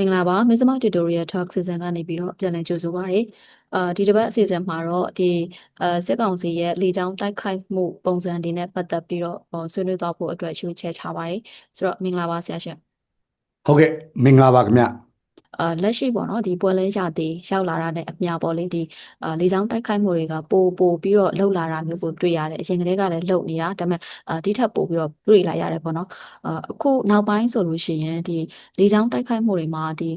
မင်္ဂလာပါမစ္စမ tutorial talk season ကနေပြီးတော့ပြန်လည်ကြိုဆိုပါရစေ။အာဒီတစ်ပတ်အစီအစဉ်မှာတော့ဒီအာစစ်ကောင်စီရဲ့လေကြောင်းတိုက်ခိုက်မှုပုံစံတွေနဲ့ပတ်သက်ပြီးတော့ဟောဆွေးနွေးသွားဖို့အတွက်ရွေးချယ်ချပါရစေ။ဆိုတော့မင်္ဂလာပါဆရာရှင်ဟုတ်ကဲ့မင်္ဂလာပါခင်ဗျ။ အာလက်ရှိပေါ့နော်ဒီပွဲလဲရသေးရောက်လာတာနဲ့အမျှပေါ့လေဒီအာလေကြောင်းတိုက်ခိုက်မှုတွေကပိုပိုပြီးတော့လှုပ်လာတာမျိုးကိုတွေ့ရတယ်။အရင်ကတည်းကလည်းလှုပ်နေတာဒါပေမဲ့အာဒီထက်ပိုပြီးတော့တွေ့လာရတယ်ပေါ့နော်။အာအခုနောက်ပိုင်းဆိုလို့ရှိရင်ဒီလေကြောင်းတိုက်ခိုက်မှုတွေမှာဒီ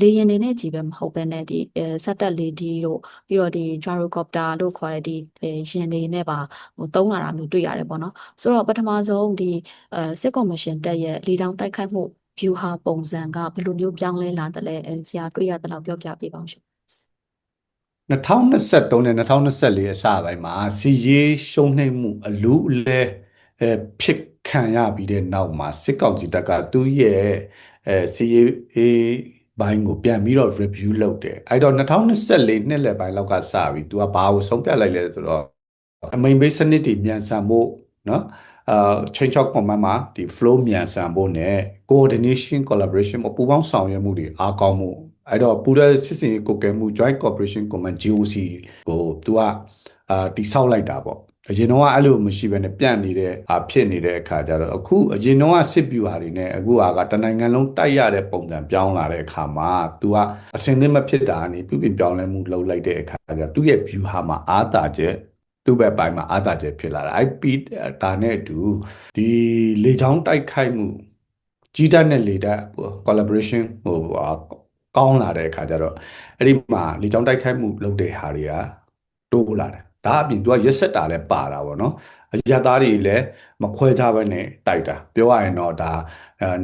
လေယာဉ်တွေနဲ့ကြီးပဲမဟုတ်ဘဲနဲ့ဒီအဲစက်တက်လေဒီတို့ပြီးတော့ဒီ gyrocopter လို့ခေါ်တဲ့ဒီအဲယာဉ်တွေနဲ့ပါဟိုတုံးလာတာမျိုးတွေ့ရတယ်ပေါ့နော်ဆိုတော့ပထမဆုံးဒီအဲစစ်ကော်မရှင်တက်ရဲ့လေကြောင်းတိုက်ခိုက်မှု view ဟာပုံစံကဘယ်လိုမျိုးပြောင်းလဲလာတယ်လဲဆရာတွေ့ရတဲ့လောက်ပြောပြပေးပါအောင်ရှင်2023နဲ့2024အစပိုင်းမှာစီရေးရှုံးနှိမ့်မှုအလူအလဲဖြစ်ခံရပြီးတဲ့နောက်မှာစစ်ကောင်စီတပ်ကသူ့ရဲ့အဲစီရေးဘိုင်းကိုပြန်ပြီးတော့ review လုပ်တယ်အဲ့တော့2024နှစ်လယ်ပိုင်းလောက်ကစပြီး तू ကဘာကိုဆုံးဖြတ်လိုက်လဲဆိုတော့အမိန်ပေးစနစ်တွေမြန်ဆန်ဖို့နော် အာ change of command မှာဒီ flow မြန်ဆန်ဖို့နဲ့ coordination collaboration ပူးပေါင်းဆောင်ရွက်မှုတွေအားကောင်းမှုအဲ့တော့ပူတဲ့စစ်စင်ကိုကဲမှု joint cooperation command GOC ကိုသူကအာတိဆောက်လိုက်တာပေါ့အရင်တော့အဲ့လိုမရှိဘဲနဲ့ပြန့်နေတဲ့အာဖြစ်နေတဲ့အခါကျတော့အခုအရင်တော့စစ်ပြူဟာတွေနဲ့အခုဟာကတနိုင်ငံလုံးတိုက်ရတဲ့ပုံစံပြောင်းလာတဲ့အခါမှာ तू ကအစင်သင့်မဖြစ်တာကနေပြုပြင်ပြောင်းလဲမှုလုပ်လိုက်တဲ့အခါကျတော့သူ့ရဲ့ view ဟာမှာအားတာချက် သူ့ဘက်ပိုင်းမှာအာသာချက်ဖြစ်လာတာ IP ဒါနဲ့အတူဒီလေချောင်းတိုက်ခိုက်မှုကြီးတက်နဲ့လေတက် collaboration ဟိုကောင်းလာတဲ့အခါကျတော့အဲ့ဒီမှာလေချောင်းတိုက်ခိုက်မှုလုပ်တဲ့ဟာတွေကတိုးလာတယ် ဒါအပြင်သူကရက်ဆက်တာလည်းပါတာပေါ့နော်အရသားတွေလည်းမခွဲခြားဘဲနဲ့တိုက်တာပြောရရင်တော့ဒါ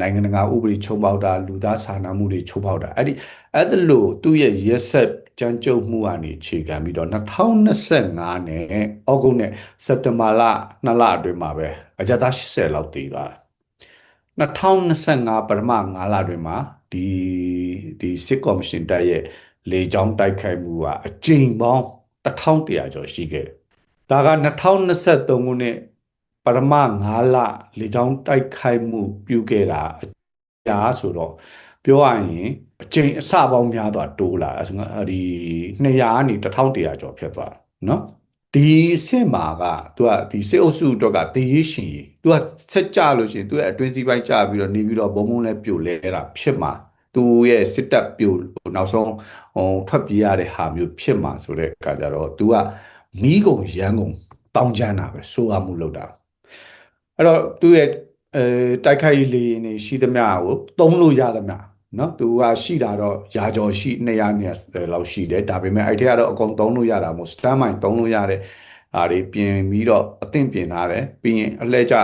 နိုင်ငံတကာဥပဒေချုပ်ပေါက်တာလူသားစာနာမှုတွေချုပ်ပေါက်တာအဲ့ဒီအဲ့ဒါလို့သူ့ရဲ့ရက်ဆက်ကြမ်းကြုတ်မှုကနေအခြေခံပြီးတော့2025နဲ့ဩဂုတ်နဲ့စက်တင်ဘာလ2လအတွင်းမှာပဲအကြသား80လောက်တည်သွားတယ်2025ပထမ9လအတွင်းမှာဒီဒီစစ်ကော်မရှင်တပ်ရဲ့လေကြောင်းတိုက်ခိုက်မှုကအကြိမ်ပေါင်း 1100ကျော်ရှိခဲ့တယ်ဒါက2023ခုနှစ်ပထမ9လလေကြောင်းတိုက်ခိုက်မှုပြုခဲ့တာအကြာဆိုတော့ပြောရရင်အချိန်အစပေါင်းများစွာတိုးလာအဲဆိုဒီ200ကနေ1100ကျော်ဖြစ်သွားတယ်နော်ဒီအဆင့်မှာကသူကဒီစစ်အုပ်စုအတွက်ကတည်ရရှင်ကြီးသူကဆက်ကြလို့ရှိရင်သူရဲ့အတွင်းစည်းပိုင်းကြပြီးတော့နေပြီးတော့ဘုံဘုံလဲပြိုလဲတာဖြစ်မှာ သူရဲ့စစ်တပ်ပြိုနောက်ဆုံးဟိုထွက်ပြေးရတဲ့ဟာမျိုးဖြစ်မှာဆိုတဲ့အခါကျတော့သူကမီးကုံရမ်းကုံတောင်းချမ်းတာပဲစိုးရမှုလုပ်တာအဲ့တော့သူရဲ့အဲတိုက်ခိုက်ရေးလေနေရှိသမျှကိုတုံးလို့ရသမျှနော်သူကရှိတာတော့ရာကျော်ရှိ200နဲ့လောက်ရှိတယ်ဒါပေမဲ့အဲ့ထက်ကတော့အကုန်သုံးလို့ရတာမို့ stand by သုံးလို့ရတဲ့အားတွေပြင်ပြီးတော့အသင့်ပြင်ထားတယ်ပြီးရင်အလှည့်ကျ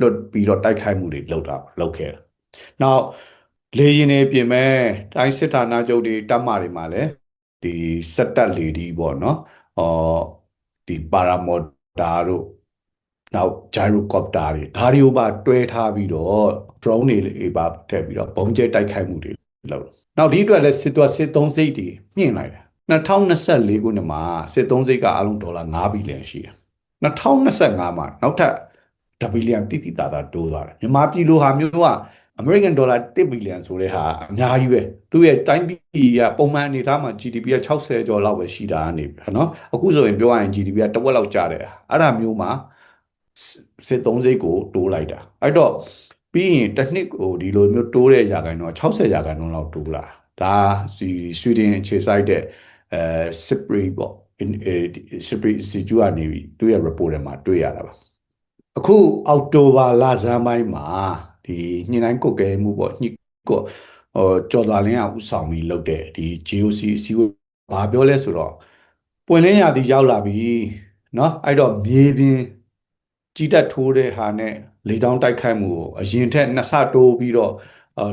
လွတ်ပြီးတော့တိုက်ခိုက်မှုတွေလုပ်တာလုပ်ခဲ့တယ်နောက် လေရင်တွေပြင်မဲ့တိုင်းစစ်ဌာနချုပ်တွေတပ်မတွေမှာလည်းဒီစက်တက်လေဒီပေါ့နော်ဟောဒီပါရာမော်တာတို့နောက် gyrocopter တွေဒါတွေကိုပါတွဲထားပြီးတော့ drone တွေပါထည့်ပြီးတော့ပုံကျဲတိုက်ခိုက်မှုတွေလုပ်နောက်ဒီအတွက်လည်းစစ်သွစစ်သုံးစိတ်တွေမြင့်လိုက်တယ်2024ခုနှစ်မှာစစ်သုံးစိတ်ကအလုံးဒေါ်လာ9ဘီလီယံရှိတယ်2025မှာနောက်ထပ်1ဘီလီယံတိတိတသာတိုးသွားတယ်မြန်မာပြည်လိုဟာမျိုးက American dollar 1 billion ဆိုတဲ့ဟာအများကြီးပဲသူ့ရဲ့တိုင်းပြည်ကပုံမှန်အနေအထားမှာ GDP က60ကျော်လောက်ပဲရှိတာနေပြီနော်အခုဆိုရင်ပြောရရင် GDP ကတစ်ဝက်လောက်ကျတယ်အဲ့ဒါမျိုးမှာစစ်သုံးစိတ်ကိုတိုးလိုက်တာအဲ့တော့ပြီးရင်တစ်နှစ်ကိုဒီလိုမျိုးတိုးတဲ့ရာခိုင်နှုန်း60ရာခိုင်နှုန်းလောက်တိုးလာဒါဒီဆွီဒင်အခြေစိုက်တဲ့အဲစစ်ပရီပေါ့စစ်ပရီစီဂျူကနေပြီးသူ့ရဲ့ report ထဲမှာတွေ့ရတာပါအခုအောက်တိုဘာလဆန်းပိုင်းမှာ ဒီညှိနှိုင်းကုတ်ကဲမှုပေါ့ညှိကိုဟိုကြော်သွားလင်းအောင်ဥဆောင်ပြီးလုပ်တဲ့ဒီ GOC အစည်းအဝေးဘာပြောလဲဆိုတော့ပွင့်လင်းရာသီရောက်လာပြီเนาะအဲ့တော့မြေပြင်ကြီးတက်ထိုးတဲ့ဟာနဲ့လေကြောင်းတိုက်ခိုက်မှုကိုအရင်ထက်နှစ်ဆတိုးပြီးတော့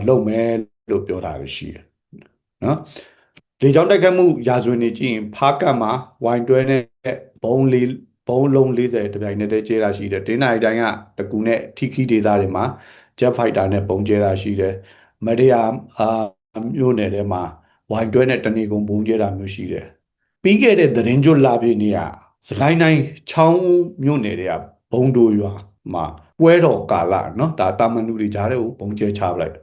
လုပ်မယ်လို့ပြောတာရှိတယ်နော်လေကြောင်းတိုက်ခိုက်မှုရာဇဝင်နေကြည့်ရင်ဖားကတ်မှာဝိုင်တွဲနဲ့ဘုံလေးဘုံလုံး40တပြိုင်နက်တည်းကျဲတာရှိတယ်တင်းနိုင်တိုင်းကတကူနဲ့ထီခီဒေတာတွေမှာ jet fighter နဲ့ပုံကျဲတာရှိတယ်မရယာအာမြို့နယ်ထဲမှာဝိုင်တွဲနဲ့တနေကုန်ပုံကျဲတာမျိုးရှိတယ်ပြီးခဲ့တဲ့သတင်းကျွတ်လာပြည့်နေရစကိုင်းတိုင်းချောင်းမြို့နယ်တွေကဘုံတို့ရွာမှာပွဲတော်ကာလနော်ဒါတာမန်လူတွေကြားတဲ့ကိုဘုံကျဲချပလိုက်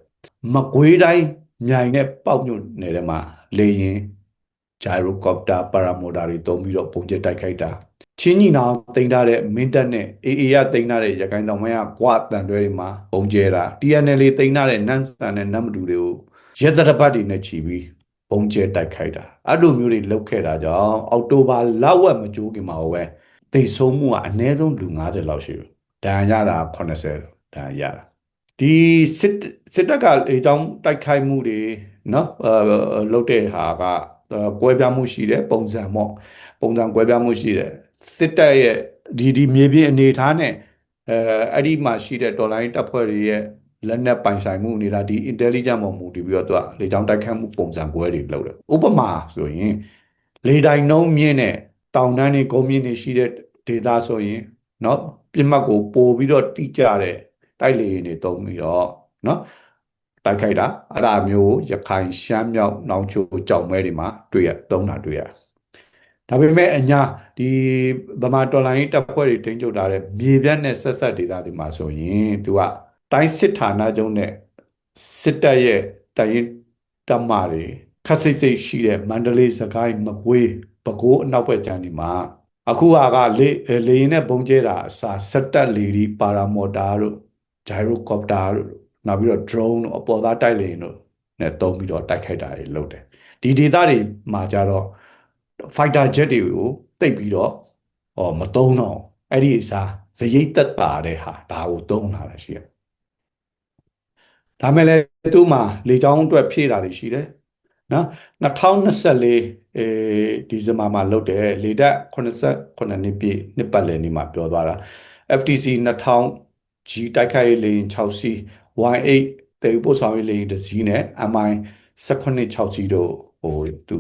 မကွေးတိုင်းမြိုင်နဲ့ပေါက်ညွန့်နယ်ထဲမှာလေရင် gyrocopter paramotor တွေသုံးပြီးတော့ပုံကျက်တိုက်ခိုက်တာချင်းညီနောင်တင်ထားတဲ့မင်းတပ်နဲ့ AA ရတင်ထားတဲ့ရခိုင်တောင်ပိုင်းကကွာတန်တွဲတွေမှာပုံကျဲတာ TNL တင်ထားတဲ့နမ်ဆန်နဲ့နမ်မတူတွေကိုရဲတပ်ပတ်တွေနဲ့ချီပြီးပုံကျဲတိုက်ခိုက်တာအဲ့လိုမျိုးတွေလုပ်ခဲ့တာကြောင့်အောက်တိုဘာလောက်ဝက်မကြိုးခင်မှာပဲတိတ်ဆုံးမှုကအနည်းဆုံးလူ90လောက်ရှိတယ်ဒဏ်ရတာ80ဒဏ်ရတာဒီစစ်စစ်တပ်ကလေကြောင်းတိုက်ခိုက်မှုတွေနော်လုတ်တဲ့ဟာက ကွဲပြားမှုရှိတယ်ပုံစံပေါ့ပုံစံကွဲပြားမှုရှိတယ်စစ်တပ်ရဲ့ဒီဒီမြေပြင်အနေထားနဲ့အဲအဲ့ဒီမှာရှိတဲ့တော်လိုင်းတပ်ဖွဲ့တွေရဲ့လက်နက်ပိုင်ဆိုင်မှုနေတာဒီ intelligence ပေါ်မူတည်ပြီးတော့သူကလေကြောင်းတိုက်ခတ်မှုပုံစံကွဲတွေလုပ်တယ်ဥပမာဆိုရင်လေတိုင်နှုံးမြင့်တဲ့တောင်တန်းတွေကုန်းမြင့်တွေရှိတဲ့ဒေသဆိုရင်เนาะပြစ်မှတ်ကိုပို့ပြီးတော့တိကျတဲ့တိုက်လေယာဉ်တွေတုံးပြီးတော့เนาะ တိုက်ခိုက်တာအဲ့ဒါမျိုးကိုရခိုင်ရှမ်းမြောက်နောင်ချိုကြောက်မဲတွေမှာတွေ့ရသုံးတာတွေ့ရဒါပေမဲ့အညာဒီဗမာတော်လိုင်းတပ်ဖွဲ့တွေတင်းကျုပ်ထားတဲ့မြေပြတ်နဲ့ဆက်ဆက်ဒေသတွေမှာဆိုရင်သူကတိုင်းစစ်ဌာနချုပ်နဲ့စစ်တပ်ရဲ့တိုင်ရင်တပ်မတွေခက်စိတ်စိတ်ရှိတဲ့မန္တလေးစကိုင်းမကွေးပဲခူးအနောက်ဘက်ခြမ်းဒီမှာအခုဟာကလေလေရင်နဲ့ပုံကျဲတာအစာစက်တက်လေဒီပါရာမော်တာတို့ဂျိုင်ရိုကော်ပတာတို့ နောက်ပြီးတော့ drone တို့အပေါ်သားတိုက်လေရင်တို့နဲ့တုံးပြီးတော့တိုက်ခိုက်တာတွေလုပ်တယ်ဒီဒေသတွေမှာကြတော့ fighter jet တွေကိုတိတ်ပြီးတော့ဟောမတုံးတော့အဲ့ဒီအစားဇရိတ်သက်တာတဲ့ဟာဒါကိုတုံးလာတာရှိတယ်ဒါမဲ့လည်းသူ့မှာလေချောင်းအတွက်ဖြည့်တာတွေရှိတယ်နော်2024အဲဒီဇင်ဘာမှာလုပ်တယ်လေတပ်89နှစ်ပြည့်နှစ်ပတ်လည်နေ့မှာပြောသွားတာ FTC 2000 G တိုက်ခိုက်ရေးလေယာဉ်6စီး Y8 တေပို့ဆောင်ရေးလေယာဉ်တစ်စီးနဲ့ MI 18 6စီးတို့ဟိုသူ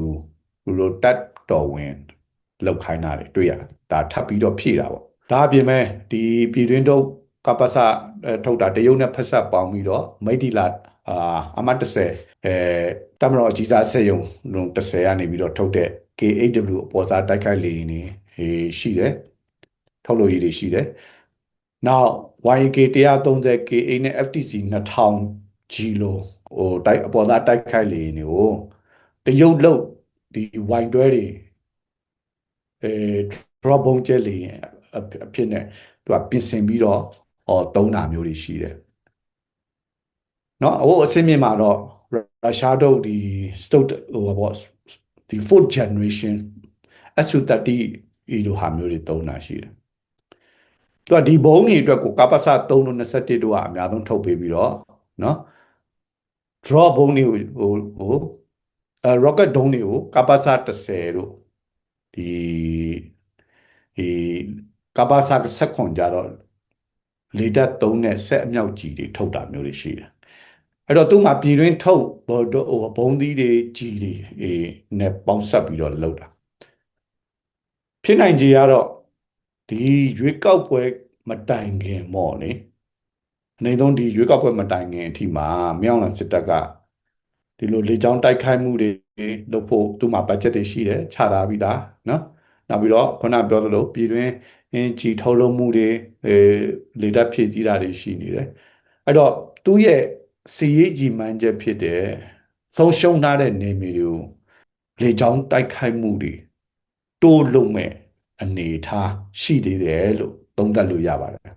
လိုတက်တော်ဝင်လောက်ခိုင်းတာတွေတွေ့ရတယ်ဒါထပ်ပြီးတော့ဖြည့်တာပေါ့ဒါအပြင်မဲ့ဒီပြည်တွင်းတော့ကပ္ပစထုတ်တာတရုတ်နဲ့ဖက်ဆက်ပေါင်းပြီးတော့မိတ်တီလာအာအမတ်30အဲတမတော်အကြီးစားဆက်ယုံလုံး30ကနေပြီးတော့ထုတ်တဲ့ KHW အပေါ်စားတိုက်ခိုက်လေရင်နေရှိတယ်ထုတ်လို့ရည်တွေရှိတယ်နောက် YK 130 KA နဲ့ FTC 2000 G လို့ဟိုတိုက်အပေါ်သားတိုက်ခိုက်လေရင်တွေကိုတရုတ်လို့ဒီ wine တွဲတွေအဲ drop ဘုံကျက်လေရင်အဖြစ်နဲ့သူကပြင်ဆင်ပြီးတော့ဟောသုံးတာမျိုးတွေရှိတယ်เนาะဟိုအစင်းမြင့်မှာတော့ရုရှားတို့ဒီ stoke ဟိုဘောဒီ fourth generation SU30 ဤလိုဟာမျိုးတွေသုံးတာရှိတယ် သူကဒီဘုံကြီးအတွက်ကိုကပ္ပစ3တို့21တို့ကအများဆုံးထုတ်ပေးပြီးတော့နော် draw ဘုံကြီးကိုဟိုအဲ rocket ဒုံးတွေကိုကပ္ပစ30တို့ဒီဒီကပ္ပစ16ကြတော့လေတက်3နဲ့ဆက်အမြောက်ကြီးတွေထုတ်တာမျိုးတွေရှိတယ်အဲ့တော့သူ့မှာပြည်တွင်းထုတ်ဟိုဘုံသီးတွေကြီးတွေအေနဲ့ပေါင်းဆက်ပြီးတော့လောက်တာဖြစ်နိုင်ကြရတော့ ဒီရွေးကောက်ပွဲမတိုင်ခင်ပေါ့လေအနေဆုံးဒီရွေးကောက်ပွဲမတိုင်ခင်အထိမှာမြောင်းလန်စစ်တပ်ကဒီလိုလေကြောင်းတိုက်ခိုက်မှုတွေလုပ်ဖို့သူ့မှာဘတ်ဂျက်တွေရှိတယ်ခြာထားပြီးသားနော်နောက်ပြီးတော့ခုနပြောသလိုပြည်တွင်းအင်ဂျီထုတ်လုပ်မှုတွေအဲလေတပ်ဖြည့်ဆည်းတာတွေရှိနေတယ်အဲ့တော့သူ့ရဲ့စီရေးကြီးမှန်းချက်ဖြစ်တဲ့ဆုံးရှုံးထားတဲ့နေမျိုးတွေကိုလေကြောင်းတိုက်ခိုက်မှုတွေတိုးလုံမဲ့ အနေထားရှိသေးတယ်လို့သုံးသပ်လို့ရပါတယ်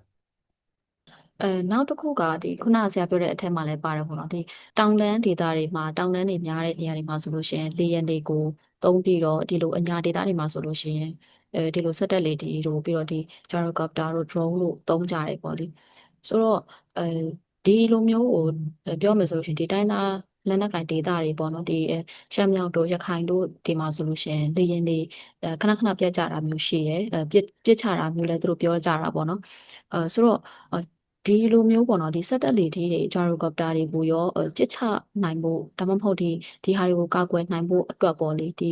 အဲနောက်တစ်ခုကဒီခုနဆရာပြောတဲ့အထက်မှာလည်းပါတယ်ပေါ့နော်ဒီတောင်တန်းဒေသတွေမှာတောင်တန်းတွေများတဲ့နေရာတွေမှာဆိုလို့ရှိရင်လေယာဉ်တွေကိုသုံးပြီးတော့ဒီလိုအညာဒေသတွေမှာဆိုလို့ရှိရင်အဲဒီလိုစက်တက်လေဒီတို့ပြီးတော့ဒီ gyrocopter တို့ drone တို့သုံးကြတယ်ပေါ့လေဆိုတော့အဲဒီလိုမျိုးကိုပြောမယ်ဆိုလို့ရှိရင်ဒီတိုင်းသား လက်နက်ကင်ဒေသတွေပေါ့နော်ဒီရှမ်းမြောက်တို့ရခိုင်တို့ဒီမှာဆိုလို့ရှိရင်လေရင်တွေခဏခဏပြတ်ကြတာမျိုးရှိတယ်ပြစ်ပြစ်ချတာမျိုးလည်းသူတို့ပြောကြတာပေါ့နော်အဲဆိုတော့ဒီလိုမျိုးပေါ့နော်ဒီစက်တက်လေတွေဂျာရိုကော်ပတာတွေကိုရောပြစ်ချနိုင်ဖို့ဒါမှမဟုတ်ဒီဒီဟာတွေကိုကာကွယ်နိုင်ဖို့အတွက်ပေါ့လေဒီ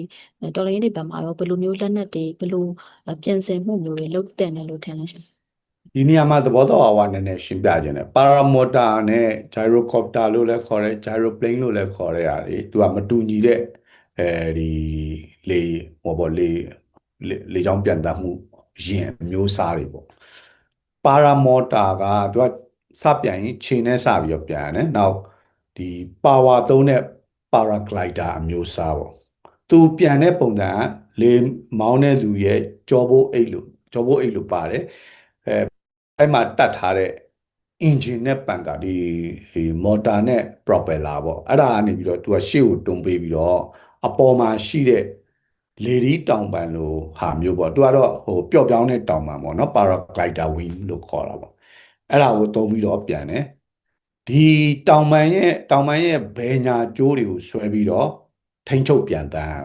တော်လိုင်းတွေဘက်မှာရောဘယ်လိုမျိုးလက်နက်တွေဘယ်လိုပြင်ဆင်မှုမျိုးတွေလုပ်တဲ့တယ်လို့ထင်လဲရှင် ဒီနေရာမှာသဘောတော့အဝနည်းနည်းရှင်းပြခြင်းတယ်ပါရာမော်တာနဲ့ gyrocopter လို့လည်းခေါ်တယ် gyroplane လို့လည်းခေါ်တဲ့ဟာတွေသူကမတူညီတဲ့အဲဒီလေဟောပေါ့လေလေကြောင်းပြန်တတ်မှုရင်အမျိုးအစားတွေပေါ့ပါရာမော်တာကသူကစပြန်ရင်ခြေနဲ့စပြီးတော့ပြန်ရတယ်နောက်ဒီပါဝါသုံးတဲ့ paraglider အမျိုးအစားပေါ့သူပြန်တဲ့ပုံစံကလေမောင်းတဲ့လူရဲ့ကြောဘိုးအိတ်လို့ကြောဘိုးအိတ်လို့ပါတယ် အဲအဲ့မှာတတ်ထားတဲ့ engine နဲ့ပန်ကာဒီဒီ motor နဲ့ propeller ပေါ့အဲ့ဒါကနေပြီးတော့သူကရှေ့ကိုတွန်းပေးပြီးတော့အပေါ်မှာရှိတဲ့လေဒီတောင်ပန်လိုဟာမျိုးပေါ့သူကတော့ဟိုပျော့ပြောင်းတဲ့တောင်ပန်ပေါ့နော် paraglider wing လို့ခေါ်တာပေါ့အဲ့ဒါကိုသုံးပြီးတော့ပြန်တယ်ဒီတောင်ပန်ရဲ့တောင်ပန်ရဲ့ဘယ်ညာကျိုးတွေကိုဆွဲပြီးတော့ထိန်းချုပ်ပြန်တန်း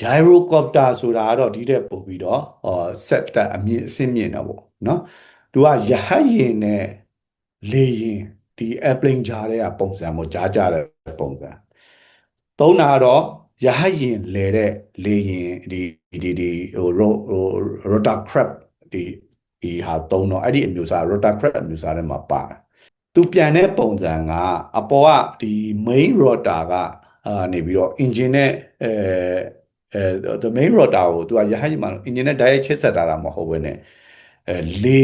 gyrocopter ဆိုတာကတော့ဒီတဲ့ပို့ပြီးတော့ဟော set တက်အမြင့်အဆင့်မြင့်တော့ပေါ့နော် သူကရဟတ်ယာဉ်နဲ့လေယာဉ်ဒီ airplane ကြားတဲ့ပုံစံပေါ့ကြားကြတဲ့ပုံစံသုံးတာကတော့ရဟတ်ယာဉ်လဲတဲ့လေယာဉ်ဒီဒီဒီဟို rotorcraft ဒီဒီဟာသုံးတော့အဲ့ဒီအမျိုးအစား rotorcraft အမျိုးအစားထဲမှာပါတယ်သူပြန်တဲ့ပုံစံကအပေါ်ကဒီ main rotor ကအာနေပြီးတော့ engine နဲ့အဲအဲ the main rotor ကိုသူကရဟတ်ယာဉ်မှာ engine နဲ့ direct ချိတ်ဆက်တာမဟုတ်ဘဲနဲ့ အဲလေ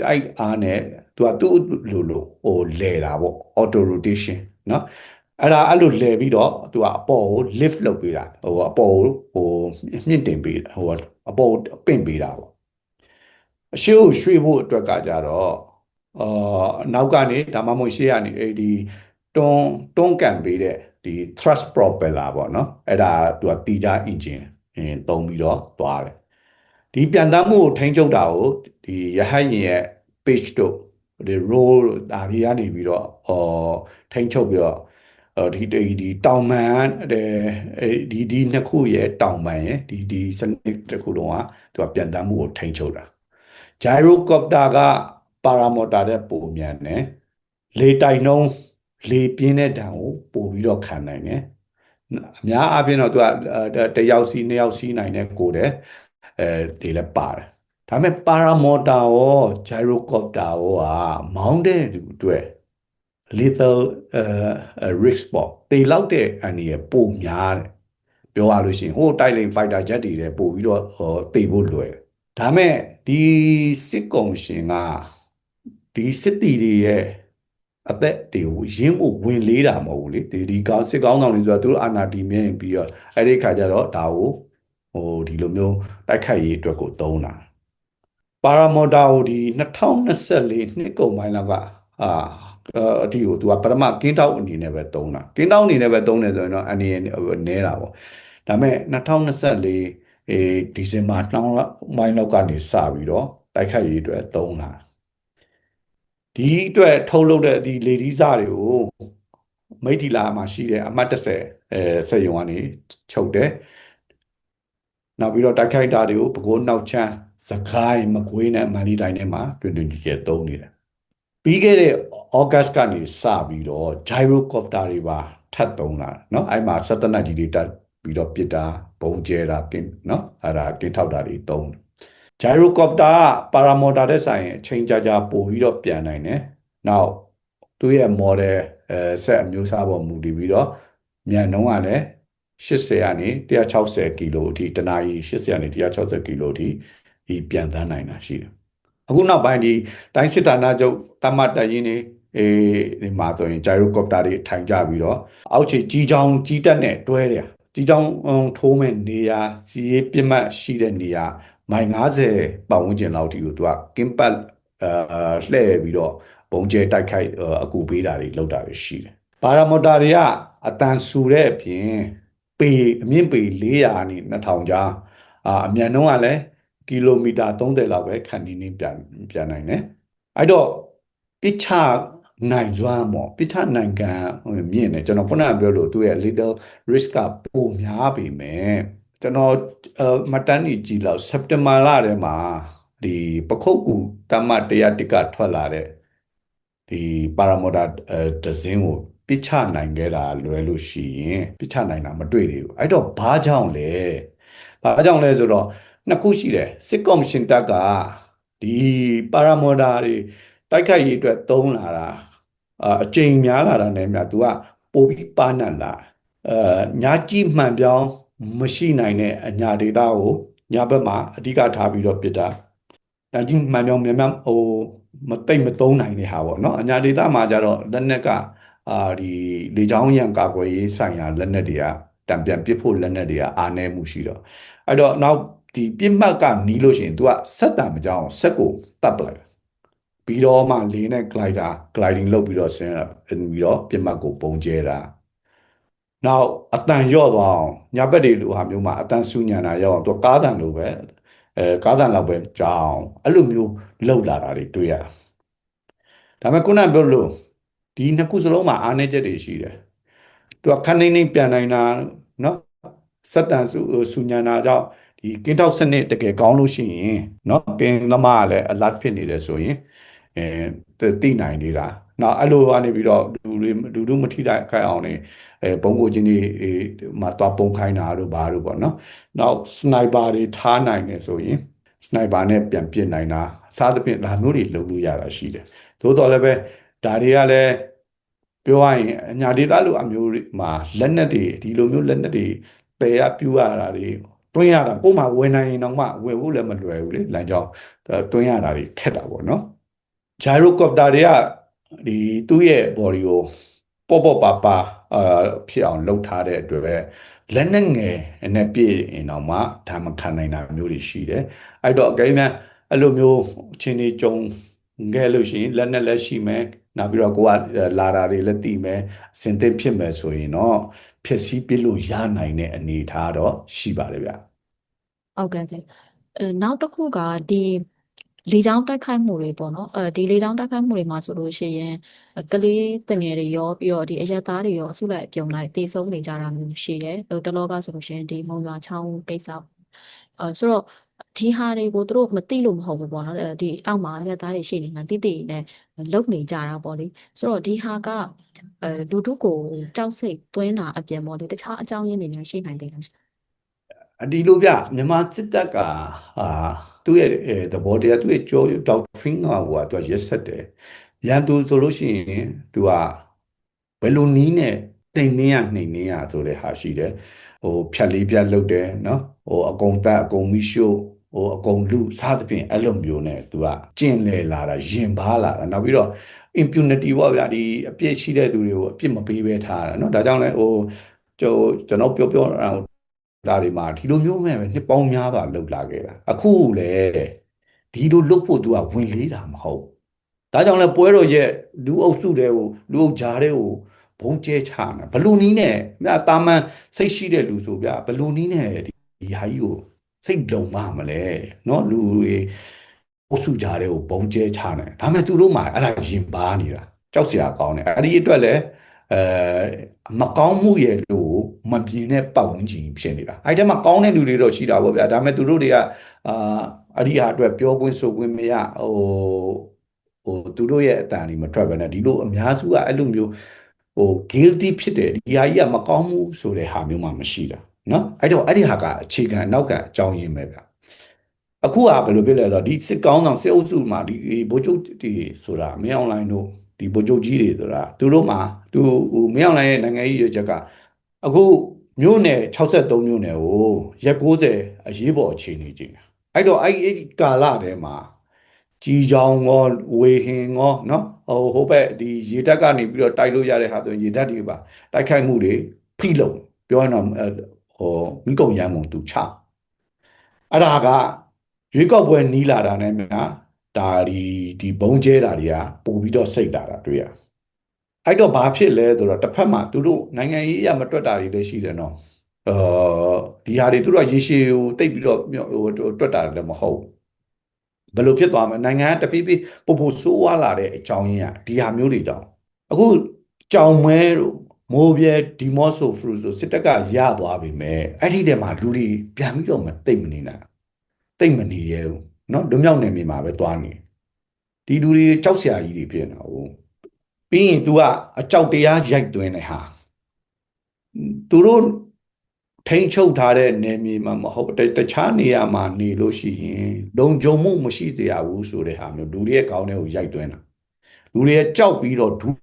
တိုက်အားနဲ့သူကသူ့လိုလိုဟိုလဲတာပေါ့ auto rotation เนาะအဲ့ဒါအဲ့လိုလဲပြီးတော့သူကအပေါ်ကို lift လုပ်ပေးတာဟိုအပေါ်ကိုဟိုမြင့်တင်ပေးဟိုအပေါ်ကိုပင့်ပေးတာပေါ့အရှိကိုရွှေ့ဖို့အတွက်ကကြတော့အာနောက်ကနေဒါမှမဟုတ်ရှေ့ကနေဒီတွန်းတွန်းကန်ပေးတဲ့ဒီ thrust propeller ပေါ့နော်အဲ့ဒါသူကတီးကြ engine သုံးပြီးတော့သွားတယ် ဒီပြန်တမ်းမှုကိုထိန်းချုပ်တာကိုဒီရဟတ်ယာဉ်ရဲ့ pitch တို့ဒီ roll တို့ဒါတွေကနေပြီးတော့ဟောထိန်းချုပ်ပြီးတော့ဒီဒီဒီတောင်ပန်ဒီဒီနှစ်ခုရဲ့တောင်ပန်ရဲ့ဒီဒီစနစ်တစ်ခုလုံးကသူကပြန်တမ်းမှုကိုထိန်းချုပ်တာ gyrocopter က paramotor တဲ့ပုံမြန်တယ်လေတိုင်နှုံးလေပြင်းတဲ့တံကိုပို့ပြီးတော့ခံနိုင်တယ်အများအားဖြင့်တော့သူကတယောက်စီနှစ်ယောက်စီးနိုင်တဲ့ကိုတယ် အဲဒီလည်းပါတယ်ဒါပေမဲ့ paramotor ရော gyrocopter ရောကမောင်းတဲ့သူအတွက် lethal uh, risk ပေါ့တေလောက်တဲ့အန္တရာယ်ပိုများတယ်ပြောရလို့ရှိရင်ဟိုတိုက်လိန် fighter jet တွေလည်းပို့ပြီးတော့ဟောတေဖို့လွယ်ဒါမဲ့ဒီစစ်ကုံရှင်ကဒီစစ်တီတွေရဲ့အသက်တွေကိုရင်းဖို့ဝင်လေးတာမဟုတ်ဘူးလေဒီဒီကောင်းစစ်ကောင်းဆောင်တွေဆိုတာသူတို့အာနာတီမြင်ပြီးတော့အဲ့ဒီခါကျတော့ဒါကို ဟိုဒီလိုမျိုးတိုက်ခိုက်ရေးအတွက်ကိုသုံးတာပါရာမော်တာကိုဒီ2024နှစ်ကုန်ပိုင်းလောက်ကအာအတီကိုသူကပထမကင်းတောက်အနေနဲ့ပဲသုံးတာကင်းတောက်အနေနဲ့ပဲသုံးတယ်ဆိုရင်တော့အနေနဲ့နဲတာပေါ့ဒါပေမဲ့2024အေးဒီဇင်ဘာနှောင်းပိုင်းလောက်ကနေစပြီးတော့တိုက်ခိုက်ရေးအတွက်သုံးတာဒီအတွက်ထုတ်လုပ်တဲ့ဒီလေဒီစတွေကိုမိထီလာမှာရှိတဲ့အမှတ်30အဲစက်ရုံကနေချုပ်တယ် နောက်ပြီးတော့တိုက်ခိုက်တာတွေကိုပဲခူးနောက်ချမ်းစကိုင်းမကွေးနဲ့မန္တလေးတိုင်းထဲမှာတွင်တွင်ကြည်ကြဲသုံးနေတယ်ပြီးခဲ့တဲ့ August ကနေစပြီးတော့ gyrocopter တွေပါထပ်သုံးလာเนาะအဲ့မှာစက်တနက်ကြီးတွေတက်ပြီးတော့ပစ်တာပုံကျဲတာကင်းเนาะအဲ့ဒါကင်းထောက်တာတွေသုံးတယ် gyrocopter က paramotor တဲ့ဆိုင်အချိန်ကြာကြာပို့ပြီးတော့ပြန်နိုင်တယ်။နောက်သူ့ရဲ့ model အဲဆက်အမျိုးအစားပေါ်မူတည်ပြီးတော့မြန်နှုန်းကလည်း 80ကနေ160ကီလိုအထိတနာရီ80ကနေ160ကီလိုအထိဒီပြန်တန်းနိုင်တာရှိတယ်။အခုနောက်ပိုင်းဒီတိုင်းစစ်ဌာနချုပ်တမတ်တရင်နေအေးဒီမှာဆိုရင် gyrocopter တွေထိုင်ကြပြီးတော့အောက်ခြေကြီးချောင်းကြီးတက်နဲ့တွဲတယ်။ကြီးချောင်းထိုးမဲ့နေရာစီရေးပြတ်မှတ်ရှိတဲ့နေရာမိုင်90ပတ်ဝန်းကျင်လောက်ထိကိုသူကကင်းပတ်အာလှည့်ပြီးတော့ဘုံကျဲတိုက်ခိုက်အကူပေးတာတွေလုပ်တာတွေရှိတယ်။ပါရာမော်တာတွေကအတန်ဆူတဲ့အပြင် ပေအမြင့်ပေ400နဲ့2000ကြားအာအမြန်နှုန်းကလည်းကီလိုမီတာ30လောက်ပဲခန့်နေနေပြန်ပြန်နိုင်တယ်။အဲ့တော့ပစ်ချနိုင်စွမ်းပေါ့ပစ်ချနိုင်ကံမြင့်တယ်ကျွန်တော်ခုနကပြောလို့သူရဲ့ little risk ကပိုများပြီမဲ့ကျွန်တော်မတန်းကြီးကြည့်လောက်စက်တင်ဘာလထဲမှာဒီပခုတ်ကူတမတ်တရားတကထွက်လာတဲ့ဒီပါရာမော်တာဒဇင်းကို ပြစ်ချနိုင်ခဲ့တာလွယ်လို့ရှိရင်ပြစ်ချနိုင်တာမတွေ့သေးဘူးအဲ့တော့ဘာကြောင့်လဲဘာကြောင့်လဲဆိုတော့နှစ်ခုရှိတယ်စစ်ကော်မရှင်တပ်ကဒီပါရာမော်တာတွေတိုက်ခိုက်ရေးအတွက်သုံးလာတာအကြိမ်များလာတာနဲ့မြတ် तू ကပိုပြီးပါနတ်လာအဲညာကြည့်မှန်ပြောင်းမရှိနိုင်တဲ့အညာဒေတာကိုညာဘက်မှာအဓိကထားပြီးတော့ပြစ်တာဒါကြီးမှန်ပြောင်းမြန်မြန်ဟိုမတိတ်မသုံးနိုင်တဲ့ဟာပေါ့နော်အညာဒေတာမှာကြတော့လက်နက်က အာအာဒီလေကြောင်းရန်ကာကွယ်ရေးဆိုင်ရာလက်နက်တွေကတံပြန်ပစ်ဖို့လက်နက်တွေကအားနည်းမှုရှိတော့အဲ့တော့နောက်ဒီပြစ်မှတ်ကနီးလို့ရှိရင် तू ကဆက်တံမကြောင်းဆက်ကိုတတ်ပလိုက်ပြီးတော့မှလေးနဲ့ glider gliding လုပ်ပြီးတော့ဆင်းပြီးတော့ပြစ်မှတ်ကိုပုံကျဲတာနောက်အတန်ရော့သွားအောင်ညာဘက်တွေလိုဟာမျိုးမှာအတန်ဆူညံတာရောအောင် तू ကားတန်လိုပဲအဲကားတန်လောက်ပဲကြောင်းအဲ့လိုမျိုးလောက်လာတာတွေတွေ့ရဒါပေမဲ့ခုနပြောလို့ ဒီနှစ်ခုစလုံးမှာအားနည်းချက်တွေရှိတယ်သူကခန်းနေနေပြန်နိုင်တာเนาะစက်တန်စုစုညံတာကြောင့်ဒီကင်းထောက်စနစ်တကယ်ကောင်းလို့ရှိရင်เนาะကင်းသမားကလည်း alert ဖြစ်နေတယ်ဆိုရင်အဲသိနိုင်နေတာနောက်အဲ့လိုကနေပြီးတော့လူတွေလူတို့မထိတိုက်ခိုက်အောင်နေအဲဘုံကိုချင်းတွေမှာတွားပုံခိုင်းတာတို့ဘာတို့ပေါ့နော်နောက်စနိုက်ပါတွေထားနိုင်တယ်ဆိုရင်စနိုက်ပါနဲ့ပြန်ပစ်နိုင်တာအစားသဖြင့်ဒါမျိုးတွေလုပ်လို့ရတာရှိတယ်သို့တော်လည်းပဲ ဒါတွေကလည်းပြောရရင်အညာဒေသလိုအမျိုးမှာလက်နက်တွေဒီလိုမျိုးလက်နက်တွေပယ်ရပြူရတာတွေတွင်းရတာကို့မှာဝင်နိုင်ရင်တော့မှဝင်ဖို့လည်းမလွယ်ဘူးလေလမ်းကြောင်းတွင်းရတာတွေခက်တာပေါ့နော် gyrocopter တွေကဒီသူ့ရဲ့ body ကိုပေါ့ပေါ့ပါပါအာဖြစ်အောင်လှုပ်ထားတဲ့အတွက်ပဲလက်နဲ့ငယ်နဲ့ပြည့်ရင်တော့မှဒါမခံနိုင်တာမျိုးတွေရှိတယ်အဲ့တော့အကယ်၍အဲ့လိုမျိုးအချင်းတွေကြုံ ခဲ့လို့ရှိရင်လက်နဲ့လက်ရှိမယ်နောက်ပြီးတော့ကိုကလာတာတွေလည်းသိမယ်အစင်သစ်ဖြစ်မယ်ဆိုရင်တော့ဖြစ်စည်းပြလို့ရနိုင်တဲ့အနေအထားတော့ရှိပါတယ်ဗျဟုတ်ကဲ့ရှင်အဲနောက်တစ်ခုကဒီလေကြောင်းတိုက်ခိုက်မှုတွေပေါ့နော်အဲဒီလေကြောင်းတိုက်ခိုက်မှုတွေမှာဆိုလို့ရှိရင်ကလေးတငယ်တွေရောပြီးတော့ဒီအရက်သားတွေရောအစုလိုက်အပြုံလိုက်တေဆုံးနေကြတာမျိုးရှိတယ်ဟိုတလောကဆိုလို့ရှိရင်ဒီမုံရွာချောင်းကိစ္စအဲဆိုတော့ ဒီဟာတွေကိုသူတို့မသိလို့မဟုတ်ဘူးပေါ့နော်ဒီအောက်မှာအရက်သားတွေရှိနေမှတိတိနဲ့လုံနေကြတာပေါ့လေဆိုတော့ဒီဟာကအဲလူတို့ကိုကြောက်စိတ်သွင်းတာအပြင်ပေါ့လေတခြားအကြောင်းရင်းတွေများရှိနိုင်တယ်လားအဒီလိုဗျမြန်မာစစ်တပ်ကအာသူ့ရဲ့အဲသဘောတရားသူ့ရဲ့ကြောဒေါက်ထရင်းကဟိုကသူကရက်ဆက်တယ်ရန်သူဆိုလို့ရှိရင်သူကဘယ်လိုနီးနဲ့တိမ်နှင်းရနှိမ်နှင်းရဆိုတဲ့ဟာရှိတယ်ဟိုဖြတ်လေးပြတ်လုပ်တယ်နော်ဟိုအကုံတက်အကုံမိရှို့ ဟိုအကုံလူစားသဖြင့်အဲ့လိုမျိုးနဲ့သူကကျင်လေလာတာရင်ပါလာတာနောက်ပြီးတော့ impunity ပေါ့ဗျာဒီအပြစ်ရှိတဲ့သူတွေကိုအပြစ်မပေးဘဲထားတာเนาะဒါကြောင့်လည်းဟိုကျွန်တော်ကျွန်တော်ပြောပြောဒါတွေမှာဒီလိုမျိုးမဲ့နှစ်ပေါင်းများစွာလှုပ်လာခဲ့တာအခုလေဒီလိုလှုပ်ဖို့သူကဝင်လေးတာမဟုတ်ဒါကြောင့်လဲပွဲတော်ရဲ့လူအုပ်စုတွေကိုလူအုပ်ကြားတွေကိုဘုံကျဲချမှာဘလူနီးနဲ့မြတ်တာမန်စိတ်ရှိတဲ့လူဆိုဗျာဘလူနီးနဲ့ဒီဒီဟာကြီးကို စိတ်လုံမမလဲเนาะလူတွေအုပ်စုကြားတွေကိုဘုံကျဲချနေဒါပေမဲ့သူတို့မှအဲ့ဒါရင်ပါနေတာကြောက်စရာကောင်းတယ်အဲ့ဒီအတွက်လည်းအဲမကောင်းမှုရဲ့လို့မပြင်းတဲ့ပတ်ဝန်းကျင်ဖြစ်နေတာအဲ့ဒီမှာကောင်းတဲ့လူတွေတော့ရှိတာပေါ့ဗျာဒါပေမဲ့သူတို့တွေကအာအဲ့ဒီဟာအတွက်ပြောခွင့်ဆိုခွင့်မရဟိုဟိုသူတို့ရဲ့အတန်တွေမထွက်ဘဲနဲ့ဒီလိုအများစုကအဲ့လိုမျိုးဟို guilty ဖြစ်တယ်ဒီဟာကြီးကမကောင်းဘူးဆိုတဲ့ဟာမျိုးမှမရှိတာ နော်အဲ့တော့အဲ့ဒီဟာကအခြေခံနောက်ကအကြောင်းရင်းပဲဗျအခုကဘယ်လိုဖြစ်လဲဆိုတော့ဒီစစ်ကောင်းဆောင်စစ်အုပ်စုမှာဒီဗိုလ်ချုပ်ဒီဆိုတာမင်းအွန်လိုင်းတို့ဒီဗိုလ်ချုပ်ကြီးတွေဆိုတာသူတို့မှာသူမင်းအွန်လိုင်းရဲ့နိုင်ငံရေးရွေးချယ်ကအခုမြို့နယ်63မြို့နယ်ကိုရက်90အရေးပေါ်အခြေအနေကြီးတာအဲ့တော့အဲ့အဲ့ဒီကာလထဲမှာကြီးချောင်းရောဝေဟင်ရောနော်ဟိုဟိုဘက်ဒီရေတက်ကနေပြီးတော့တိုက်လို့ရတဲ့ဟာဆိုရင်ရေတက်တွေပါတိုက်ခိုက်မှုတွေဖိလုံပြောရအောင် ဟိုမိကုံရမ်းမှုသူချအဲ့ဒါကရွေးကောက်ပွဲနီးလာတာနဲ့များဒါဒီဒီဘုံကျဲတာတွေကပို့ပြီးတော့စိတ်တာတာတွေ့ရအဲ့တော့ဘာဖြစ်လဲဆိုတော့တစ်ဖက်မှာသူတို့နိုင်ငံရေးအရမတွက်တာတွေလည်းရှိတယ်နော်အာဒီဟာတွေသူတို့ကရေရှည်ကိုတိတ်ပြီးတော့ဟိုတွက်တာလည်းမဟုတ်ဘယ်လိုဖြစ်သွားမလဲနိုင်ငံကတပိပိပို့ဖို့ဆိုးဝါးလာတဲ့အကြောင်းရင်းကဒီဟာမျိုးတွေကြောင့်အခုကြောင်မဲတို့ မိုးပြဲဒီမော့ဆိုဖရူဆိုစစ်တပ်ကရသွားပြီမဲ့အဲ့ဒီတည်းမှာလူတွေပြန်ပြီးတော့မတိတ်မနေနိုင်တိတ်မနေရဲဘူးနော်လွမြောက်နေမြေမှာပဲသွားနေဒီလူတွေကြောက်စရာကြီးတွေဖြစ်နေတာဟုတ်ပြီးရင် तू ကအကြောက်တရားရိုက်သွင်းနေဟာသူတို့ထိန်ချုပ်ထားတဲ့နေမြေမှာမဟုတ်တခြားနေရာမှာနေလို့ရှိရင်လုံခြုံမှုမရှိစေရဘူးဆိုတဲ့ဟာမျိုးလူတွေရဲ့ကောင်းတဲ့ကိုရိုက်သွင်းတာလူတွေရဲ့ကြောက်ပြီးတော့ဒူး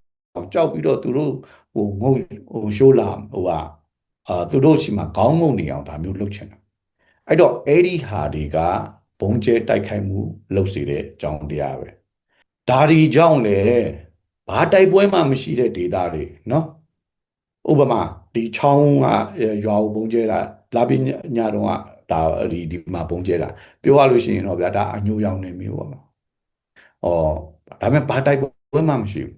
ကြောက်ပြီးတော့သူတို့ဟိုငုံဟိုရှိုးလာဟိုဟာအာသူတို့ရှိမှာခေါင်းငုံနေအောင်ဒါမျိုးလုပ်ချင်တာအဲ့တော့အဲ့ဒီဟာတွေကဘုံကျဲတိုက်ခိုက်မှုလုပ်စေတဲ့အကြောင်းတရားပဲဒါဒီကြောင့်လေဘာတိုက်ပွဲမှမရှိတဲ့ဒေသတွေနော်ဥပမာဒီချောင်းကရွာကိုပုံကျဲတာလာပြညတော့ကဒါဒီဒီမှာပုံကျဲတာပြောရလို့ရှိရင်တော့ဗျာဒါအညိုရောင်နေမျိုးပေါ့နော်။အော်ဒါပေမဲ့ဘာတိုက်ပွဲမှမရှိဘူး။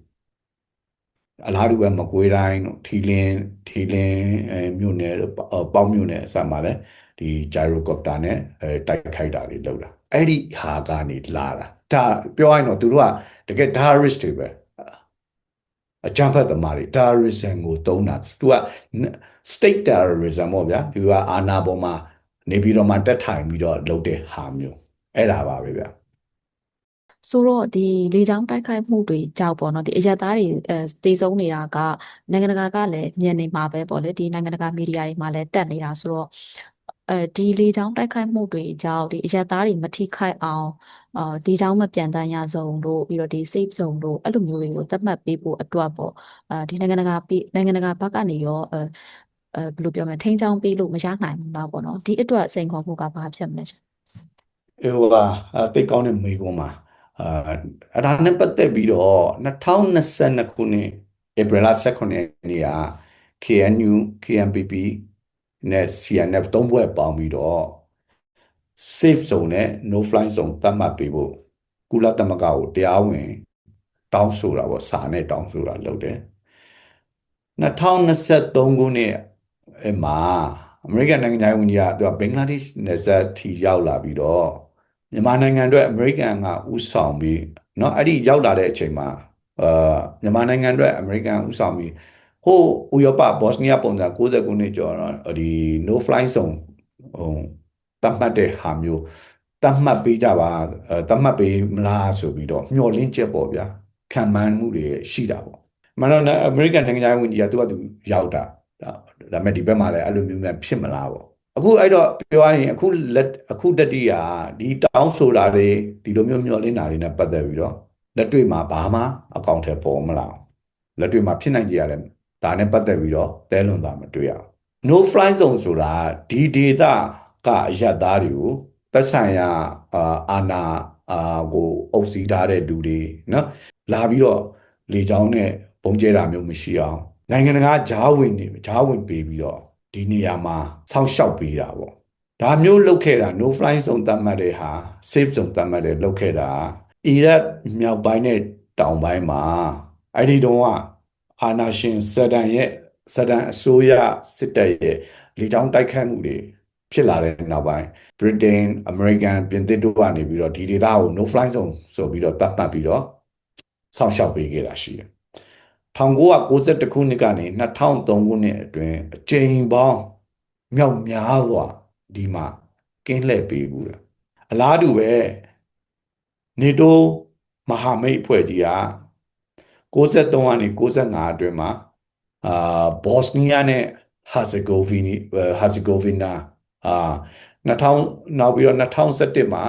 အလားတူပဲမကွေးတိုင်းတို့ထီလင်းထီလင်းအဲမြို့နယ်တို့ပေါင်းမြို့နယ်အစမှာလည်းဒီဂျိုင်ရိုကော်ပတာနဲ့အဲတိုက်ခိုက်တာတွေလုပ်တာ။အဲ့ဒီဟာကနေလာတာ။ဒါပြောရရင်တော့သူတို့ကတကယ် terrorist တွေပဲ။အကြမ်းဖက်သမားတွေ terrorism ကိုတုံးတာသူက state terrorism ပေါ့ဗျာဒီကအာဏာပေါ်မှာနေပြီးတော့မှတက်ထိုင်ပြီးတော့လုပ်တဲ့ဟာမျိုးအဲ့ဒါပါပဲဗျာ ဆိုတော့ဒီလေကြောင်းတိုက်ခိုက်မှုတွေကြောက်ပေါ့နော်ဒီအရက်သားတွေအဲတေဆုံးနေတာကနိုင်ငံတကာကလည်းမြင်နေမှာပဲပေါ့လေဒီနိုင်ငံတကာမီဒီယာတွေမှာလည်းတက်နေတာဆိုတော့အဲဒီလေကြောင်းတိုက်ခိုက်မှုတွေကြောင့်ဒီအရက်သားတွေမထိခိုက်အောင်အာဒီကြောင်းမပြန်တမ်းရဆုံးတို့ပြီးတော့ဒီ safe zone တို့အဲ့လိုမျိုးတွေကိုသတ်မှတ်ပေးဖို့အတွက်ပေါ့အာဒီနိုင်ငံတကာပြည်နိုင်ငံတကာဘက်ကနေရောအဲအဲဘယ်လိုပြောမလဲထိန်းချောင်းပေးလို့မရနိုင်ဘူးလားပေါ့နော်ဒီအတွက်စိန်ခေါ်မှုကဘာဖြစ်မလဲရှင်အေးဟိုကတိတ်ကောင်းတဲ့မိကုံးမှာ အာအဲ့ဒါနဲ့ပတ်သက်ပြီးတော့2022ခုနှစ်ဧပြီလ18ရက်နေ့က KNU KNPP နဲ့ CNF သုံးဘွဲ့ပေါင်းပြီးတော့ safe zone နဲ့ no fly zone သတ်မှတ်ပေးဖို့ကုလသမဂ္ဂကိုတရားဝင် တောင်းဆိုတာပေါ့စာနဲ့တောင်းဆိုတာလုပ်တယ်2023ခုနှစ်အဲ့မှာအမေရိကန်နိုင်ငံသားဝန်ကြီးကသူကဘင်္ဂလားဒေ့ရှ်နယ်စပ်ထိရောက်လာပြီးတော့ မြန်မာနိုင်ငံအတွက်အမေရိကန်ကဥဆောင်ပြီးเนาะအဲ့ဒီရောက်လာတဲ့အချိန်မှာအာမြန်မာနိုင်ငံအတွက်အမေရိကန်ဥဆောင်ပြီးဟိုဥရောပဘော့စနီးယားပုံစံ60ခုနှစ်ကျော်တော့ဒီ no fly zone ဟိုတတ်မှတ်တဲ့ဟာမျိုးတတ်မှတ်ပေးကြပါတတ်မှတ်ပေးမလားဆိုပြီးတော့မျှော်လင့်ချက်ပေါ့ဗျာခံမှန်းမှုတွေရှိတာပေါ့မနော်အမေရိကန်နိုင်ငံသားဝန်ကြီးကသူကသူရောက်တာဒါပေမဲ့ဒီဘက်မှာလည်းအဲ့လိုမျိုးများဖြစ်မလားပေါ့ အခုအဲ့တော့ပြောရရင်အခုလက်အခုတတိယဒီတောင်းဆိုတာတွေဒီလိုမျိုးမျှော်လင့်တာတွေနဲ့ပတ်သက်ပြီးတော့လက်တွေ့မှာဘာမှအကောင့်ထဲပေါ်မလာလက်တွေ့မှာဖြစ်နိုင်ကြရလဲဒါနဲ့ပတ်သက်ပြီးတော့တဲလွန်တာမတွေ့ရဘူး no fly zone ဆိုတာဒီ data ကအရသားတွေကိုသက်ဆိုင်ရာအာအာနာအာကိုအုပ်စီးထားတဲ့လူတွေနော်လာပြီးတော့လေကြောင်းနဲ့ပုံကျဲတာမျိုးမရှိအောင်နိုင်ငံတကာဂျားဝင်နေဂျားဝင်ပေးပြီးတော့ ဒီနေရာမှာစောင့်ရှောက်ပေးတာပေါ့ဒါမျိုးလုပ်ခဲ့တာ no fly zone သတ်မှတ်တဲ့ဟာ safe zone သတ်မှတ်တဲ့လုပ်ခဲ့တာအီရတ်မြောက်ပိုင်းနဲ့တောင်ပိုင်းမှာအဲ့ဒီတုန်းကအာနာရှင်ဆဒန်ရဲ့ဆဒန်အစိုးရစစ်တပ်ရဲ့လေကြောင်းတိုက်ခတ်မှုတွေဖြစ်လာတဲ့နောက်ပိုင်း Britain American ပြင်သစ်တို့ကနေပြီးတော့ဒီဒေသကို no fly zone ဆိုပြီးတော့တတ်မှတ်ပြီးတော့စောင့်ရှောက်ပေးခဲ့တာရှိတယ် 1992ခုနှစ်ကနေ2003ခုနှစ်အတွင်းအကြိမ်ပေါင်းမြောက်များစွာဒီမှာကင်းလှည့်ပေးဘူးတယ်အလားတူပဲနေတိုးမဟာမိတ်အဖွဲ့ကြီးက63ကနေ65အတွင်းမှာအာဘော့စနီးယားနဲ့ဟာဇေဂိုဗီနီဟာဇေဂိုဗီနာအာ2000နောက်ပြီးတော့2017မှာ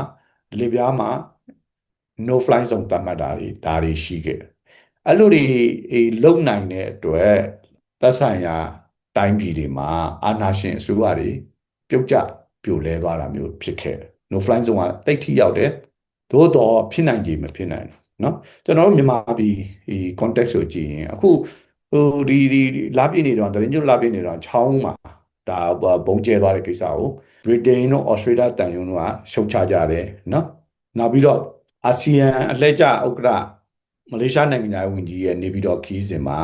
လီဗျားမှာ no fly zone သတ်မှတ်တာတွေဒါတွေရှိခဲ့တယ် အဲ့လိုတွေလုံနိုင်တဲ့အတွက်သက်ဆိုင်ရာတိုင်းပြည်တွေမှာအာဏာရှင်အစိုးရတွေပြုတ်ကျပြိုလဲသွားတာမျိုးဖြစ်ခဲ့တယ် no fly zone ကတိတ်ထိရောက်တယ်သို့တော့ဖြစ်နိုင်ကြမဖြစ်နိုင်ဘူးเนาะကျွန်တော်တို့မြန်မာပြည်ဒီ context ကိုကြည့်ရင်အခုဟိုဒီဒီလာပြည့်နေတော့တရင်ကျွလာပြည့်နေတော့ချောင်းမှာဒါဘုံကျဲသွားတဲ့ကိစ္စကို Britain တို့ Australia တန်ယုံတို့ကရှုတ်ချကြတယ်เนาะနောက်ပြီးတော့အာဆီယံအလှည့်ကျဥက္ကဋ္ဌ မလေးရှားနိုင်ငံသားဝန်ကြီးရဲ့နေပြီးတော့ခီးစဉ်မှာ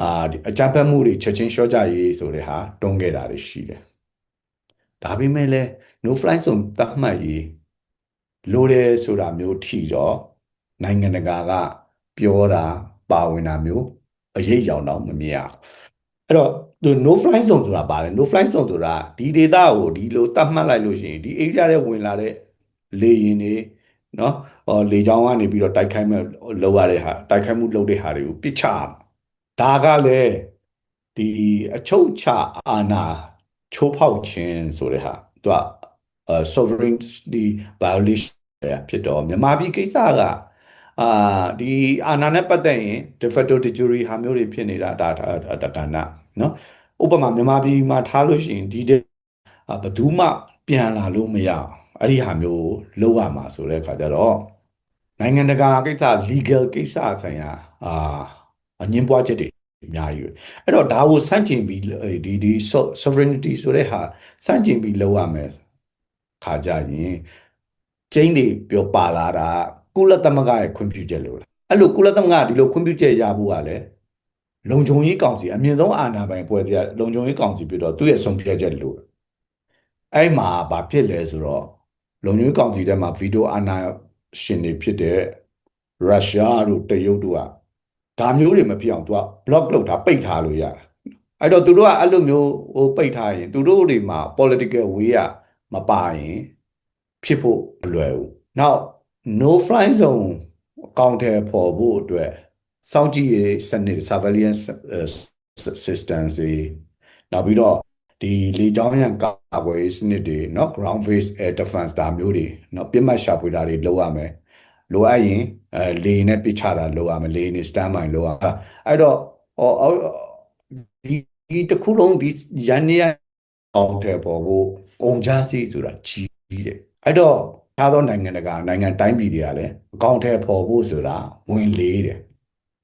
အာအကြမ်းဖက်မှုတွေချက်ချင်းလျှော့ကြရေးဆိုတဲ့ဟာတွန်းခဲ့တာတွေရှိတယ်ဒါပေမဲ့လည်း no fly zone တတ်မှတ်ရေးလိုတယ်ဆိုတာမျိုးထိတော့နိုင်ငံတကာကပြောတာပါဝင်တာမျိုးအရေးရောင်တော့မမြင်ရအဲ့တော့သူ no fly zone ဆိုတာပါလေ no fly zone ဆိုတာဒီ data ကိုဒီလိုတတ်မှတ်လိုက်လို့ရှိရင်ဒီ area ထဲဝင်လာတဲ့လေယာဉ်တွေ နော်ဟောလေကြောင်းကနေပြီးတော့တိုက်ခိုက်မဲ့လောက်ရတဲ့ဟာတိုက်ခိုက်မှုလုပ်တဲ့ဟာတွေကိုပြစ်ချဒါကလည်းဒီအချုပ်ချအာဏာချိုးဖောက်ခြင်းဆိုတဲ့ဟာသူက sovereignty violation ဖြစ်တော့မြန်မာပြည်ကိစ္စကအာဒီအာဏာနဲ့ပတ်သက်ရင် de facto de jure ဟာမျိုးတွေဖြစ်နေတာဒါဒါကဏ္ဍနော်ဥပမာမြန်မာပြည်မှာထားလို့ရှိရင်ဒီဘယ်သူမှပြန်လာလို့မရအောင် အဲ့ဒီဟာမျိုးလောက်ရမှာဆိုတဲ့အခါကျတော့နိုင်ငံတကာကိစ္စ legal ကိစ္စဆိုင်ရာအာအငင်းပွားချက်တွေအများကြီးပဲအဲ့တော့ဒါကိုစန့်ကျင်ပြီးဒီဒီ sovereignty ဆိုတဲ့ဟာစန့်ကျင်ပြီးလုပ်ရမယ်ခါကြရင်ကျင်းတွေပြောပါလာတာကုလသမဂ္ဂရဲ့ခွင့်ပြုချက်လို့လားအဲ့လိုကုလသမဂ္ဂကဒီလိုခွင့်ပြုချက်ရဖို့ကလည်းလုံခြုံရေးကောင်စီအမြင့်ဆုံးအာဏာပိုင်ဖွဲ့စည်းရလုံခြုံရေးကောင်စီပြီးတော့သူ့ရဲ့ဆုံးဖြတ်ချက်လို့အဲ့မှာဘာဖြစ်လဲဆိုတော့ လုံခြုံရေးကောင်စီထဲမှာဗီတိုအာဏာရှင်တွေဖြစ်တဲ့ရုရှားတို့တရုတ်တို့ကဒါမျိုးတွေမဖြစ်အောင်သူက block လုပ်တာပိတ်ထားလို့ရတယ်အဲ့တော့သူတို့ကအဲ့လိုမျိုးဟိုပိတ်ထားရင်သူတို့တွေမှာ political way ကမပါရင်ဖြစ်ဖို့မလွယ်ဘူး။ Now no fly zone အကောင့်ထဲပေါ်ဖို့အတွက်စောင့်ကြည့်ရေးစနစ် surveillance uh, systems တွေနောက်ပြီးတော့ ဒီလေကြောင်းရန်ကာကွယ်ရေးစနစ်တွေเนาะ ground based air defense ဒါမျိုးတွေเนาะပြစ်မှတ်ရှာဖွေတာတွေလုပ်ရမယ်လိုအပ်ရင်အဲလေနဲ့ပစ်ချတာလုပ်ရမယ်လေနဲ့ stand by လုပ်ရမယ်အဲ့တော့ဟောအော်ဒီဒီတစ်ခုလုံးဒီရန်နေရအောင်တဲ့ပေါ်ဖို့ကုန်ကြစီဆိုတာကြီးတယ်အဲ့တော့ထားသောနိုင်ငံတကာနိုင်ငံတိုင်းပြည်တွေကလည်းအကောင့်ထဲပေါ်ဖို့ဆိုတာဝင်လေးတယ်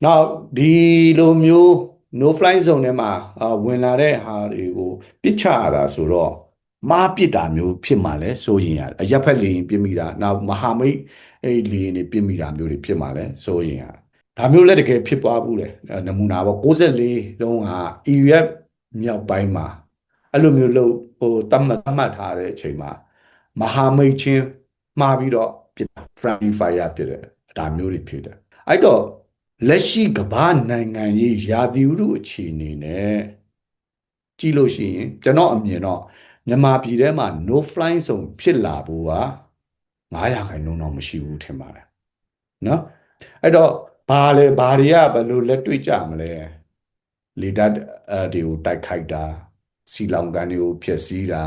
နောက်ဒီလိုမျိုး no fly zone ထဲမှာအာဝင်လာတဲ့ဟာတွေကိုပစ်ချရတာဆိုတော့မားပစ်တာမျိုးဖြစ်မှလဲစိုးရင်ရတယ်အရက်ဖက်လေရင်ပြစ်မိတာနောက်မဟာမိတ်အဲ့လေရင်တွေပြစ်မိတာမျိုးတွေဖြစ်မှလဲစိုးရင်ရတယ်ဒါမျိုးလည်းတကယ်ဖြစ်သွားဘူးလေအဲနမူနာပေါ့64လုံးက EUF မြောက်ပိုင်းမှာအဲ့လိုမျိုးလို့ဟိုတတ်မှတ်သတ်မှတ်ထားတဲ့အချိန်မှာမဟာမိတ်ချင်းမှားပြီးတော့ပြစ် friendly fire ဖြစ်တယ်ဒါမျိုးတွေဖြစ်တယ်အဲ့တော့ လက်ရှိကမ္ဘာနိုင်ငံရေးရာသီဥတုအခြေအနေနဲ့ကြည့်လို့ရှိရင်ကျွန်တော်အမြင်တော့မြန်မာပြည်ထဲမှာ no fly zone ဖြစ်လာဖို့က900ခိုင်နှုန်းတော့မရှိဘူးထင်ပါတယ်နော်အဲ့တော့ဘာလဲဘာတွေကဘယ်လိုလက်တွေ့ကြမလဲလေဓာတ်အဲတွေကိုတိုက်ခိုက်တာစီလောင်ကန်တွေကိုဖျက်ဆီးတာ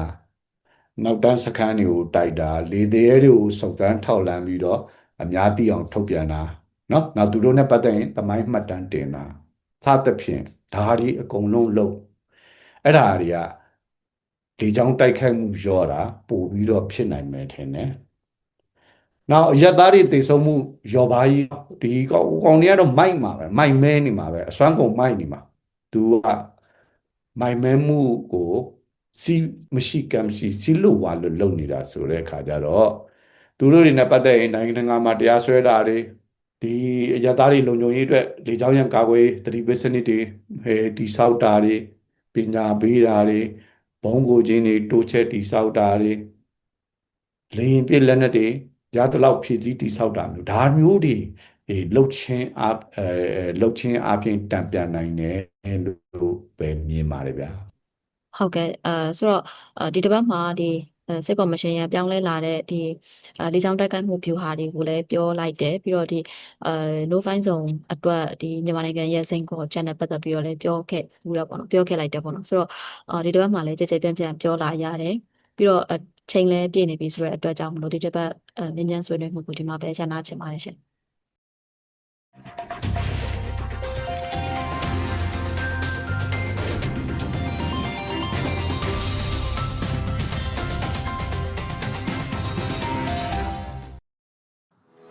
နောက်တန်းစခန်းတွေကိုတိုက်တာလေသေးတွေကိုစုပ်တန်းထောက်လန်းပြီးတော့အများသိအောင်ထုတ်ပြန်တာ နော်နောက်သူတို့နဲ့ပတ်သက်ရင်တမိုင်းမှတ်တမ်းတင်တာစသဖြင့်ဒါတွေအကုန်လုံးလုပ်အဲ့ဒါတွေကလေကြောင်းတိုက်ခိုက်မှုရောတာပို့ပြီးတော့ဖြစ်နိုင်မယ်ထင်တယ်နောက်အရက်သားတွေတိတ်ဆုံးမှုရောပါကြီးဒီကောင်ကောင်တွေကတော့မိုက်မှာပဲမိုက်မဲနေမှာပဲအစွမ်းကုန်မိုက်နေမှာသူကမိုက်မဲမှုကိုစီမရှိကံမရှိစီလို့ဝါလို့လုပ်နေတာဆိုတဲ့အခါကျတော့သူတို့တွေနဲ့ပတ်သက်ရင်နိုင်ငံတကာမှာတရားစွဲတာတွေ ဒီအရသားတွေလုံခြုံရေးအတွက်လေကြောင်းရန်ကာကွယ်တတိပစနစ်တွေအဲတိဆောက်တာတွေပညာပေးတာတွေဘုံကိုချင်းတွေတိုးချက်တိဆောက်တာတွေလေရင်ပြည့်လက်နက်တွေရသလောက်ဖြည့်စည်းတိဆောက်တာမျိုးဒါမျိုးတွေအဲလှုပ်ချင်းအအဲလှုပ်ချင်းအပြင်တံပြန်နိုင်တယ်လို့ပဲမြင်ပါတယ်ဗျာဟုတ်ကဲ့အဲဆိုတော့အာဒီတစ်ပတ်မှာဒီအဲ စစ်ကော်မရှင်ရပြောင်းလဲလာတဲ့ဒီအာလေးချောင်းတိုက်ခိုက်မှု view ဟာတွေကိုလည်းပြောလိုက်တယ်ပြီးတော့ဒီအဲ no fine zone အတွက်ဒီမြန်မာနိုင်ငံရဲ့စိန်ခေါ်ချက်နဲ့ပတ်သက်ပြီးတော့လည်းပြောခဲ့ဘူးတော့ပေါ့နော်ပြောခဲ့လိုက်တယ်ပေါ့နော်ဆိုတော့အာဒီတစ်ပတ်မှာလည်းကြည်ကြည်ပြန့်ပြန့်ပြောလာရတယ်ပြီးတော့အချိန်လည်းပြည့်နေပြီဆိုတဲ့အတွက်ကြောင့်မလို့ဒီတစ်ပတ်အဲမြင်းမြန်းဆွေးနွေးမှုကိုဒီမှာပဲရနာချင်ပါတယ်ရှင်